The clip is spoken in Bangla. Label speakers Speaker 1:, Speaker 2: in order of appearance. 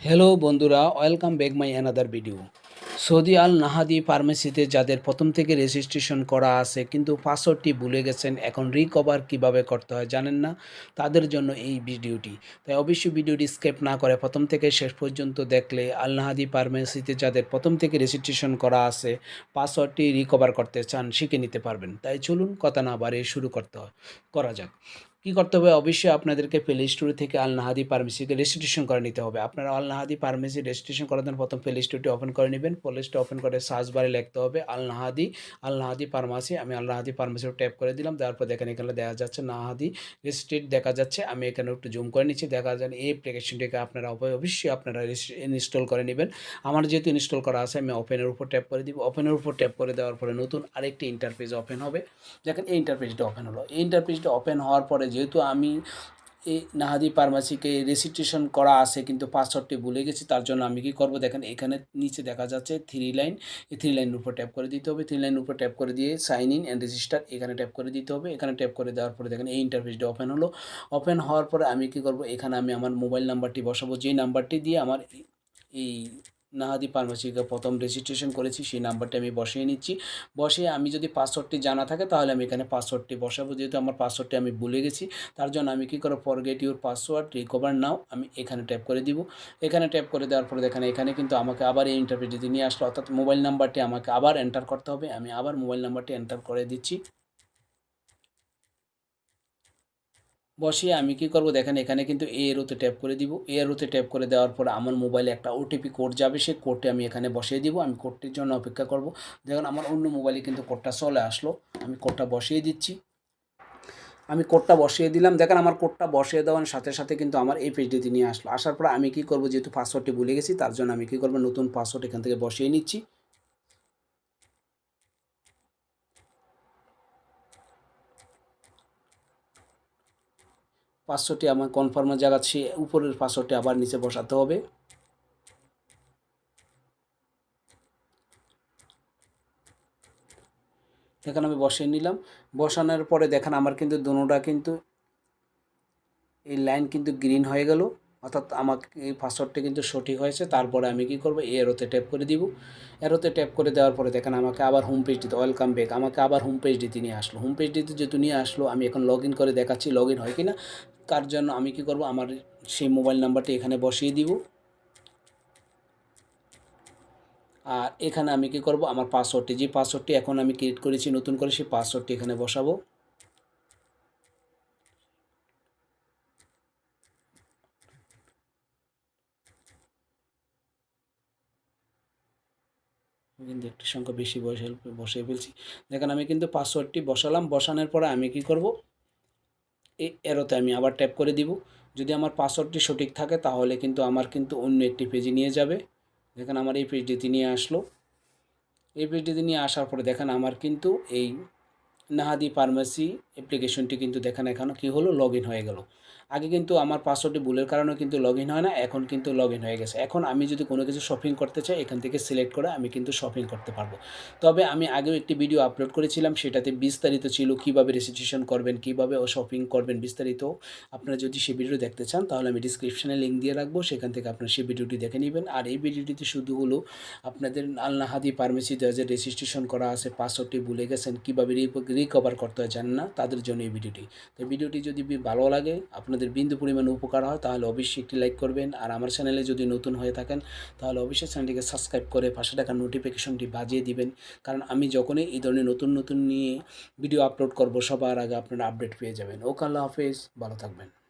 Speaker 1: হ্যালো বন্ধুরা welcome back my another video Saudi Al Nahdi ফার্মেসিতে যাদের প্রথম থেকে রেজিস্ট্রেশন করা আছে, কিন্তু পাসওয়ার্ডটি ভুলে গেছেন, এখন রিকভার কীভাবে করতে হয় জানেন না? তাদের জন্য এই ভিডিওটি তাই অবশ্যই ভিডিওটি স্কেপ না করে প্রথম থেকে শেষ পর্যন্ত দেখলে আল নাহাদি ফার্মেসিতে যাদের প্রথম থেকে রেজিস্ট্রেশন করা আছে পাসওয়ার্ডটি রিকভার করতে চান, শিখে নিতে পারবেন। তাই চলুন কথা না বাড়িয়ে শুরু করতে হয়, করা যাক। কী করতে হবে? অবশ্যই আপনাদেরকে প্লে স্টোর থেকে আল নাহাদি ফার্মেসিকে রেজিস্ট্রেশন করে নিতে হবে। আপনারা আল নাহাদি ফার্মেসি রেজিস্ট্রেশন করার জন্য প্রথম প্লে স্টোরটি ওপেন করে নেবেন। প্লে স্টোর ওপেন করে সার্চ বারে লিখতে হবে আল নাহাদি আল নাহাদি ফার্মাসি আমি আল নাহাদি ফার্মাসির ট্যাপ করে দিলাম। তারপর দেখেন এখানে দেখা যাচ্ছে নাহাদি রেজিস্ট্রেট দেখা যাচ্ছে। আমি এখানে একটু জুম করে নিচ্ছি। দেখা যায় এই অ্যাপ্লিকেশনটিকে আপনারা অবশ্যই- আপনারা ইনস্টল করে নেবেন। আমার যেহেতু ইনস্টল করা আছে, আমি ওপেনের উপর ট্যাপ করে দিব। ওপেনের উপর ট্যাপ করে দেওয়ার পরে নতুন আরেকটি ইন্টারফেস ওপেন হবে। দেখেন এই ইন্টারফেসটা ওপেন হলো। এই ইন্টারফেসটা ওপেন হওয়ার পরে যেহেতু আমি এই নাহাদি ফার্মাসিকে রেজিস্ট্রেশন করা আছে, কিন্তু পাসওয়ার্ডটি ভুলে গেছি, তার জন্য আমি কি করব? দেখেন, এখানে নিচে দেখা যাচ্ছে থ্রি লাইন এই থ্রি লাইনের উপর ট্যাপ করে দিতে হবে। থ্রি লাইনের উপর ট্যাপ করে দিয়ে সাইন ইন অ্যান্ড রেজিস্টার এখানে ট্যাপ করে দিতে হবে। এখানে ট্যাপ করে দেওয়ার পরে দেখেন, এই ইন্টারফেসটা ওপেন হলো। ওপেন হওয়ার পরে আমি কি করব? এখানে আমি আমার মোবাইল নাম্বারটি বসাবো। যেই নাম্বারটি দিয়ে আমার এই নাহাদি ফার্মাসিকে প্রথম রেজিস্ট্রেশন করেছি, সেই নাম্বারটি আমি বসিয়ে নিচ্ছি। বসিয়ে আমি যদি পাসওয়ার্ডটি জানা থাকে, তাহলে আমি এখানে পাসওয়ার্ডটি বসাবো। যেহেতু আমার পাসওয়ার্ডটি আমি ভুলে গেছি, তার জন্য আমি কী করব forget your password recover now আমি এখানে ট্যাপ করে দিব। এখানে ট্যাপ করে দেওয়ার পরে দেখেন, এখানে কিন্তু আমাকে আবার এই ইন্টারভিউটি নিয়ে আসলো। অর্থাৎ মোবাইল নাম্বারটি আমাকে আবার এন্টার করতে হবে। আমি আবার মোবাইল নাম্বারটি এন্টার করে দিচ্ছি। বসিয়ে আমি কি করব? দেখেন, এখানে কিন্তু এ এরোতে ট্যাপ করে দিব। এ এরোতে ট্যাপ করে দেওয়ার পর আমার মোবাইলে একটা ওটিপি কোড যাবে। সেই কোডটি আমি এখানে বসিয়ে দিব। আমি কোডটির জন্য অপেক্ষা করব। দেখুন, আমার অন্য মোবাইলে কিন্তু কোডটা চলে আসলো। আমি কোডটা বসিয়ে দিচ্ছি। আমি কোডটা বসিয়ে দিলাম। দেখেন, আমার কোডটা বসিয়ে দেওয়ার সাথে সাথে কিন্তু আমার এই পেজটিতে নিয়ে আসলো। আসার পর আমি কি করব? যেহেতু পাসওয়ার্ডটি ভুলে গেছি, তার জন্য আমি কি করব? নতুন পাসওয়ার্ড এখান থেকে বসিয়ে নিচ্ছি। পাঁচশোটি আমার কনফার্মের জায়গা উপরের পাঁচশোটি আবার নিচে বসাতে হবে। দেখেন আমি বসিয়ে নিলাম। বসানোর পরে দেখেন আমার কিন্তু দোনোটা কিন্তু এই লাইন কিন্তু গ্রিন হয়ে গেল। অর্থাৎ আমাকে এই পাসওয়ার্ডটি কিন্তু সঠিক হয়েছে। তারপরে আমি কি করব? এরোতে ট্যাপ করে দিব। এরোতে ট্যাপ করে দেওয়ার পরে দেখেন আমাকে আবার হোম পেজ দিতে ওয়েলকাম ব্যাক আমাকে আবার হোম পেজ দিতে নিয়ে আসলো। হোম পেজ দিতে যেহেতু নিয়ে আসলো, আমি এখন লগ করে দেখাচ্ছি লগ হয় কি না তার জন্য আমি কি করব? আমার সেই মোবাইল নাম্বারটি এখানে বসিয়ে দিব। আর এখানে আমি কি করব? আমার পাসওয়ার্ডটি যে পাসওয়ার্ডটি এখন আমি ক্রিয়েট করেছি, নতুন করে সেই পাসওয়ার্ডটি এখানে বসাবো। কিন্তু একটি সংখ্যা বেশি বসে, বসিয়ে ফেলছি। দেখেন, আমি কিন্তু পাসওয়ার্ডটি বসালাম, বসানোর পরে আমি কি করব? এই এরোতে আমি আবার ট্যাপ করে দিব। যদি আমার পাসওয়ার্ডটি সঠিক থাকে, তাহলে কিন্তু আমার কিন্তু অন্য একটি পেজে নিয়ে যাবে। দেখেন, আমার এই পেজটিতে নিয়ে আসলো। এই পেজটিতে নিয়ে আসার পরে দেখেন, আমার কিন্তু এই নাহাদি ফার্মেসি অ্যাপ্লিকেশনটি কিন্তু দেখেন এখানে কী হলো? লগ হয়ে গেল। আগে কিন্তু আমার পাসওয়ার্ডটি ভুলের কারণে কিন্তু লগ হয় না, এখন কিন্তু লগ হয়ে গেছে। এখন আমি যদি কোনো কিছু শপিং করতে চাই, এখান থেকে সিলেক্ট করে আমি কিন্তু শপিং করতে পারব। তবে আমি আগেও একটি ভিডিও আপলোড করেছিলাম, সেটাতে বিস্তারিত ছিল কীভাবে রেজিস্ট্রেশন করবেন, কীভাবে ও শপিং করবেন বিস্তারিত। আপনারা যদি সেই ভিডিও দেখতে চান, তাহলে আমি ডিসক্রিপশানে লিঙ্ক দিয়ে রাখব, সেখান থেকে আপনারা সেই ভিডিওটি দেখে নেবেন। আর এই ভিডিওটিতে শুধু হলো আপনাদের আলনাহাদি ফার্মেসিতে যে রেজিস্ট্রেশন করা আছে পাসওয়ার্ডটি ভুলে গেছেন, কীভাবে রিকভার করতে হয় জান না? তাদের জন্য এই ভিডিওটি। তো ভিডিওটি যদি ভালো লাগে, আপনাদের বিন্দু পরিমাণ উপকার হয়, তাহলে অবশ্যই একটি লাইক করবেন। আর আমার চ্যানেলে যদি নতুন হয়ে থাকেন, তাহলে অবশ্যই চ্যানেলটিকে সাবস্ক্রাইব করে পাশে থাকা নোটিফিকেশনটি বাজিয়ে দিবেন। কারণ আমি যখনই এই ধরনের নতুন নতুন নিয়ে ভিডিও আপলোড করব, সবার আগে আপনারা আপডেট পেয়ে যাবেন। ওকে, আল্লাহ হাফেজ। ভালো থাকবেন।